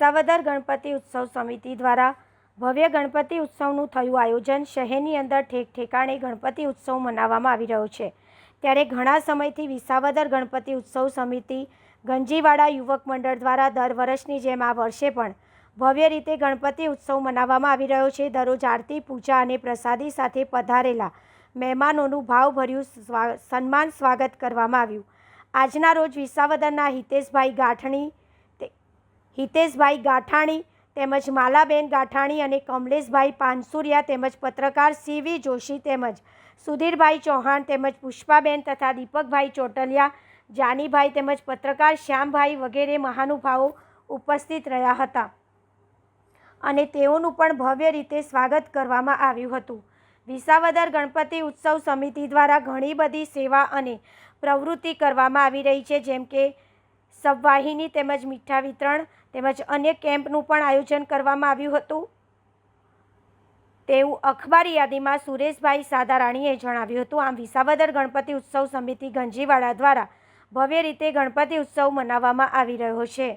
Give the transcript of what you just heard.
વિસાવદર ગણપતિ ઉત્સવ સમિતિ દ્વારા ભવ્ય ગણપતિ ઉત્સવનું થયું આયોજન. શહેરની અંદર ઠેક ઠેકાણે ગણપતિ ઉત્સવ મનાવવામાં આવી રહ્યો છે. ત્યારે ઘણા સમયથી વિસાવદર ગણપતિ ઉત્સવ સમિતિ, ગંજીવાડા યુવક મંડળ દ્વારા દર વર્ષની જેમ આ વર્ષે પણ ભવ્ય રીતે ગણપતિ ઉત્સવ મનાવવામાં આવી રહ્યો છે. દરરોજ આરતી, પૂજા અને પ્રસાદી સાથે પધારેલા મહેમાનોનું ભાવભર્યું સન્માન સ્વાગત કરવામાં આવ્યું. આજના રોજ વિસાવદરના હિતેશભાઈ ગાંઠણી હિતેશભાઈ ગાંઠાણી તેમજ માલાબેન ગાંઠાણી અને કમલેશભાઈ પાનસુરિયા તેમજ પત્રકાર સીવી જોશી તેમજ સુધીરભાઈ ચૌહાણ તેમજ પુષ્પાબેન તથા દીપકભાઈ ચોટલિયા, જાનીભાઈ તેમજ પત્રકાર શ્યામભાઈ વગેરે મહાનુભાવો ઉપસ્થિત રહ્યા હતા. અને તેઓનું પણ ભવ્ય રીતે સ્વાગત કરવામાં આવ્યું હતું. વિસાવદર ગણપતિ ઉત્સવ સમિતિ દ્વારા ઘણી બધી સેવા અને પ્રવૃત્તિ કરવામાં આવી રહી છે, જેમ કે સબવાહિની તેમજ મીઠા વિતરણ તેમજ અન્ય કેમ્પનું પણ આયોજન કરવામાં આવ્યું હતું. તેવું અખબારી યાદીમાં સુરેશભાઈ સાદારાણીએ જણાવ્યું હતું. આમ વિસાવદર ગણપતિ ઉત્સવ સમિતિ ગંજીવાડા દ્વારા ભવ્ય રીતે ગણપતિ ઉત્સવ મનાવવામાં આવી રહ્યો છે.